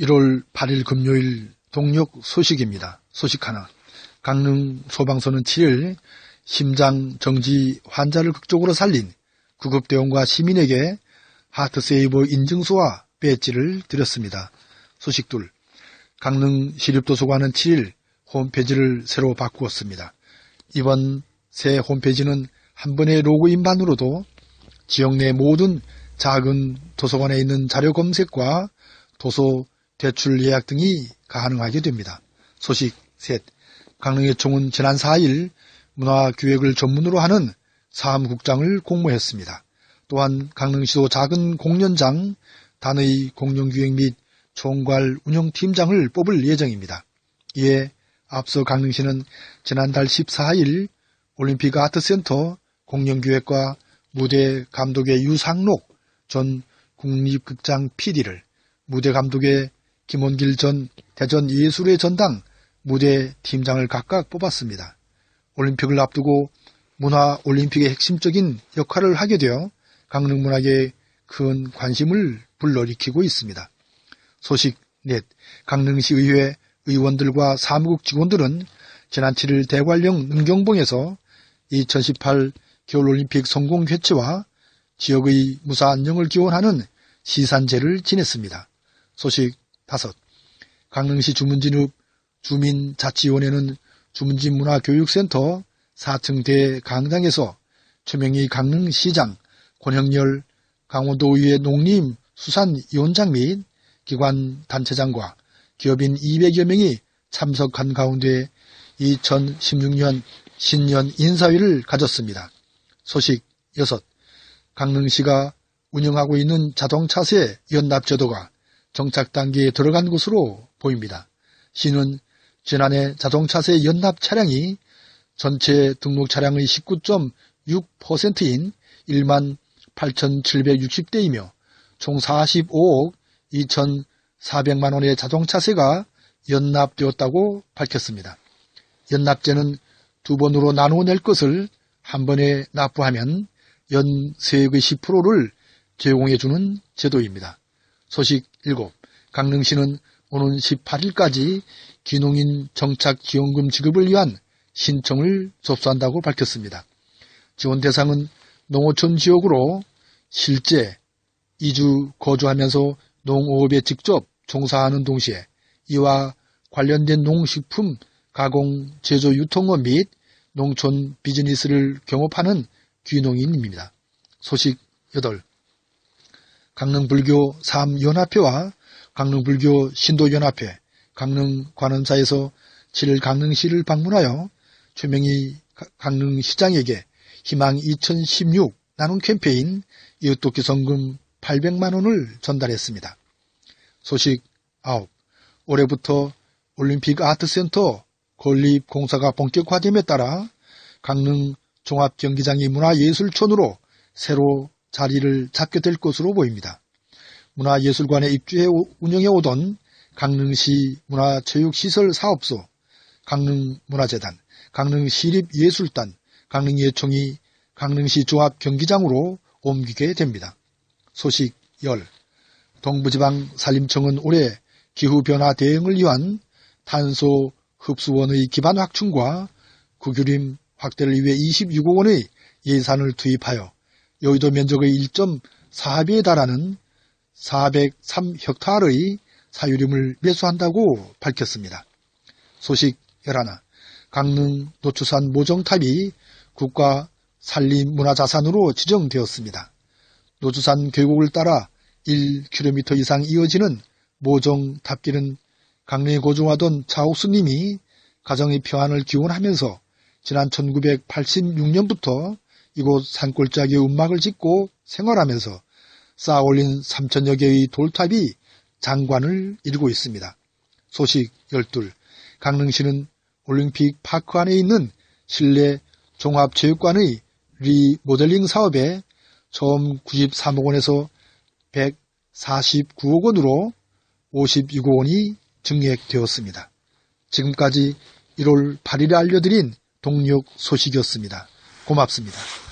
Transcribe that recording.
1월 8일 금요일 동력 소식입니다. 소식 하나. 강릉 소방서는 7일 심장 정지 환자를 극적으로 살린 구급대원과 시민에게 하트세이버 인증서와 배지를 드렸습니다. 소식 둘. 강릉 시립도서관은 7일 홈페이지를 새로 바꾸었습니다. 이번 새 홈페이지는 한 번의 로그인만으로도 지역 내 모든 작은 도서관에 있는 자료 검색과 도서 대출 예약 등이 가능하게 됩니다. 소식 셋. 강릉의총은 지난 4일 문화기획을 전문으로 하는 사무국장을 공모했습니다. 또한 강릉시도 작은 공연장, 단의 공연기획 및 총괄 운영팀장을 뽑을 예정입니다. 이에 앞서 강릉시는 지난달 14일 올림픽 아트센터 공연기획과 무대 감독의 유상록 전 국립극장 PD를 무대 감독의 김원길 전 대전 예술의 전당 무대 팀장을 각각 뽑았습니다. 올림픽을 앞두고 문화 올림픽의 핵심적인 역할을 하게 되어 강릉 문화계에 큰 관심을 불러일으키고 있습니다. 소식 넷 강릉시 의회 의원들과 사무국 직원들은 지난 7일 대관령 능경봉에서 2018 겨울올림픽 성공 개최와 지역의 무사 안녕을 기원하는 시산제를 지냈습니다. 소식 다섯 강릉시 주문진읍 주민자치위원회는 주문진 문화교육센터 4층 대강당에서 최명희 강릉시장, 권형열 강원도의회 농림수산위원장 및 기관 단체장과 기업인 200여 명이 참석한 가운데 2016년 신년 인사회를 가졌습니다. 소식 6. 강릉시가 운영하고 있는 자동차세 연납제도가 정착 단계에 들어간 것으로 보입니다. 시는 지난해 자동차세 연납 차량이 전체 등록 차량의 19.6%인 1만 8,760대이며 총 45억 2,400만 원의 자동차세가 연납되었다고 밝혔습니다. 연납제는 두 번으로 나누어 낼 것을 한 번에 납부하면 연세액의 10%를 제공해주는 제도입니다. 소식 7. 강릉시는 오는 18일까지 기농인 정착 지원금 지급을 위한 신청을 접수한다고 밝혔습니다. 지원 대상은 농어촌 지역으로 실제 이주 거주하면서 농업에 직접 종사하는 동시에 이와 관련된 농식품 가공 제조 유통업 및 농촌 비즈니스를 경업하는 귀농인입니다. 소식 8. 강릉불교 3연합회와 강릉불교 신도연합회, 강릉관원사에서 7일 강릉시를 방문하여 최명희 강릉시장에게 희망 2016 나눔 캠페인 이웃돕기 성금 800만원을 전달했습니다. 소식 9. 올해부터 올림픽 아트센터 건립 공사가 본격화됨에 따라 강릉 종합경기장이 문화예술촌으로 새로 자리를 잡게 될 것으로 보입니다. 문화예술관에 입주해 운영해 오던 강릉시 문화체육시설 사업소, 강릉문화재단, 강릉시립예술단, 강릉예총이 강릉시 종합경기장으로 옮기게 됩니다. 소식 10. 동부지방 산림청은 올해 기후변화 대응을 위한 탄소 흡수원의 기반 확충과 구규림 확대를 위해 26억 원의 예산을 투입하여 여의도 면적의 1.4배에 달하는 403헥타르의 사유림을 매수한다고 밝혔습니다. 소식 11. 강릉 노추산 모정탑이 국가 산림문화자산으로 지정되었습니다. 노주산 계곡을 따라 1km 이상 이어지는 모정탑길은 강릉에 고종하던 차옥수님이 가정의 평안을 기원하면서 지난 1986년부터 이곳 산골짜기에 음막을 짓고 생활하면서 쌓아올린 3천여 개의 돌탑이 장관을 이루고 있습니다. 소식 12. 강릉시는 올림픽 파크 안에 있는 실내 종합체육관의 리모델링 사업에 처음 93억 원에서 149억 원으로 56억 원이 증액되었습니다. 지금까지 1월 8일에 알려드린 동력 소식이었습니다. 고맙습니다.